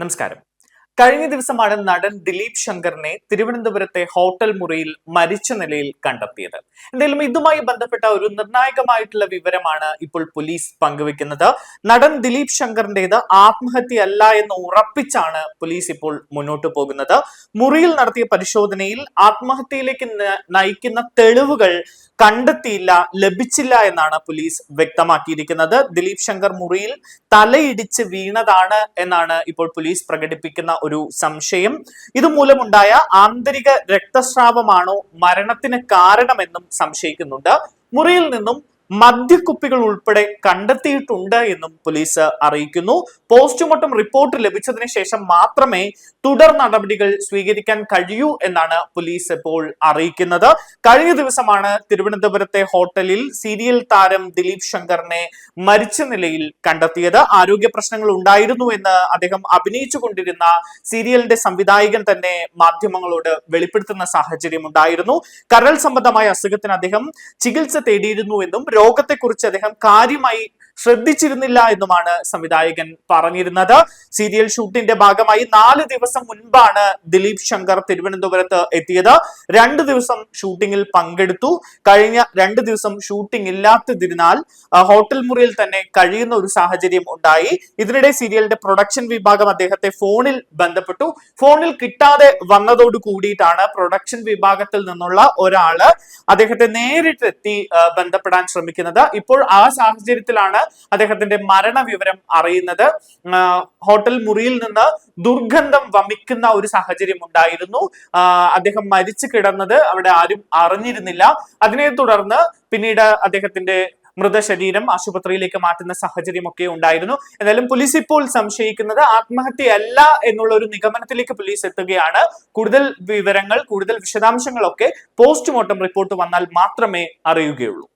നമസ്കാരം. കഴിഞ്ഞ ദിവസമാണ് നടൻ ദിലീപ് ശങ്കറിനെ തിരുവനന്തപുരത്തെ ഹോട്ടൽ മുറിയിൽ മരിച്ച നിലയിൽ കണ്ടെത്തിയത്. എന്തായാലും ഇതുമായി ബന്ധപ്പെട്ട ഒരു നിർണായകമായിട്ടുള്ള വിവരമാണ് ഇപ്പോൾ പോലീസ് പങ്കുവെക്കുന്നത്. നടൻ ദിലീപ് ശങ്കറിന്റേത് ആത്മഹത്യയല്ല എന്ന് ഉറപ്പിച്ചാണ് പോലീസ് ഇപ്പോൾ മുന്നോട്ട് പോകുന്നത്. മുറിയിൽ നടത്തിയ പരിശോധനയിൽ ആത്മഹത്യയിലേക്ക് നയിക്കുന്ന തെളിവുകൾ കണ്ടെത്തിയില്ല ലഭിച്ചില്ല എന്നാണ് പോലീസ് വ്യക്തമാക്കിയിരിക്കുന്നത്. ദിലീപ് ശങ്കർ മുറിയിൽ തലയിടിച്ച് വീണതാണ് എന്നാണ് ഇപ്പോൾ പോലീസ് പ്രകടിപ്പിക്കുന്ന ഒരു സംശയം. ഇതുമൂലമുണ്ടായ ആന്തരിക രക്തസ്രാവമാണോ മരണത്തിന് കാരണമെന്നും സംശയിക്കുന്നുണ്ട്. മുറിയിൽ നിന്നും മദ്യക്കുപ്പികൾ ഉൾപ്പെടെ കണ്ടെത്തിയിട്ടുണ്ട് എന്നും പോലീസ് അറിയിക്കുന്നു. പോസ്റ്റ്മോർട്ടം റിപ്പോർട്ട് ലഭിച്ചതിന് ശേഷം മാത്രമേ തുടർ നടപടികൾ സ്വീകരിക്കാൻ കഴിയൂ എന്നാണ് പോലീസ് ഇപ്പോൾ അറിയിക്കുന്നത്. കഴിഞ്ഞ ദിവസമാണ് തിരുവനന്തപുരത്തെ ഹോട്ടലിൽ സീരിയൽ താരം ദിലീപ് ശങ്കറിനെ മരിച്ച നിലയിൽ കണ്ടെത്തിയത്. ആരോഗ്യ പ്രശ്നങ്ങൾ ഉണ്ടായിരുന്നു എന്ന് അദ്ദേഹം അഭിനയിച്ചു കൊണ്ടിരുന്ന സീരിയലിന്റെ സംവിധായകൻ തന്നെ മാധ്യമങ്ങളോട് വെളിപ്പെടുത്തുന്ന സാഹചര്യം ഉണ്ടായിരുന്നു. കരൾ സംബന്ധമായ അസുഖത്തിന് അദ്ദേഹം ചികിത്സ തേടിയിരുന്നു എന്നും രോഗത്തെക്കുറിച്ച് അദ്ദേഹം കാര്യമായി ശ്രദ്ധിച്ചിരുന്നില്ല എന്നുമാണ് സംവിധായകൻ പറഞ്ഞിരുന്നത്. സീരിയൽ ഷൂട്ടിന്റെ ഭാഗമായി നാല് ദിവസം മുൻപാണ് ദിലീപ് ശങ്കർ തിരുവനന്തപുരത്ത് എത്തിയത്. രണ്ട് ദിവസം ഷൂട്ടിങ്ങിൽ പങ്കെടുത്തു. കഴിഞ്ഞ രണ്ട് ദിവസം ഷൂട്ടിംഗ് ഇല്ലാത്തതിനാൽ ഹോട്ടൽ മുറിയിൽ തന്നെ കഴിയുന്ന ഒരു സാഹചര്യം ഉണ്ടായി. ഇതിനിടെ സീരിയലിന്റെ പ്രൊഡക്ഷൻ വിഭാഗം അദ്ദേഹത്തെ ഫോണിൽ ബന്ധപ്പെട്ടു. ഫോണിൽ കിട്ടാതെ വന്നതോട് കൂടിയിട്ടാണ് പ്രൊഡക്ഷൻ വിഭാഗത്തിൽ നിന്നുള്ള ഒരാൾ അദ്ദേഹത്തെ നേരിട്ടെത്തി ബന്ധപ്പെടാൻ ശ്രമിക്കുന്നത്. ഇപ്പോൾ ആ സാഹചര്യത്തിലാണ് അദ്ദേഹത്തിന്റെ മരണവിവരം അറിയുന്നത്. ഹോട്ടൽ മുറിയിൽ നിന്ന് ദുർഗന്ധം വമിക്കുന്ന ഒരു സാഹചര്യം ഉണ്ടായിരുന്നു. അദ്ദേഹം മരിച്ചു കിടന്നത് അവിടെ ആരും അറിഞ്ഞിരുന്നില്ല. അതിനെ തുടർന്ന് പിന്നീട് അദ്ദേഹത്തിന്റെ മൃതശരീരം ആശുപത്രിയിലേക്ക് മാറ്റുന്ന സാഹചര്യമൊക്കെ ഉണ്ടായിരുന്നു. എന്നാലും പോലീസ് ഇപ്പോൾ സംശയിക്കുന്നത് ആത്മഹത്യയല്ല എന്നുള്ള ഒരു നിഗമനത്തിലേക്ക് പോലീസ് എത്തുകയാണ്. കൂടുതൽ വിവരങ്ങൾ കൂടുതൽ വിശദാംശങ്ങളൊക്കെ പോസ്റ്റ്മോർട്ടം റിപ്പോർട്ട് വന്നാൽ മാത്രമേ അറിയുകയുള്ളൂ.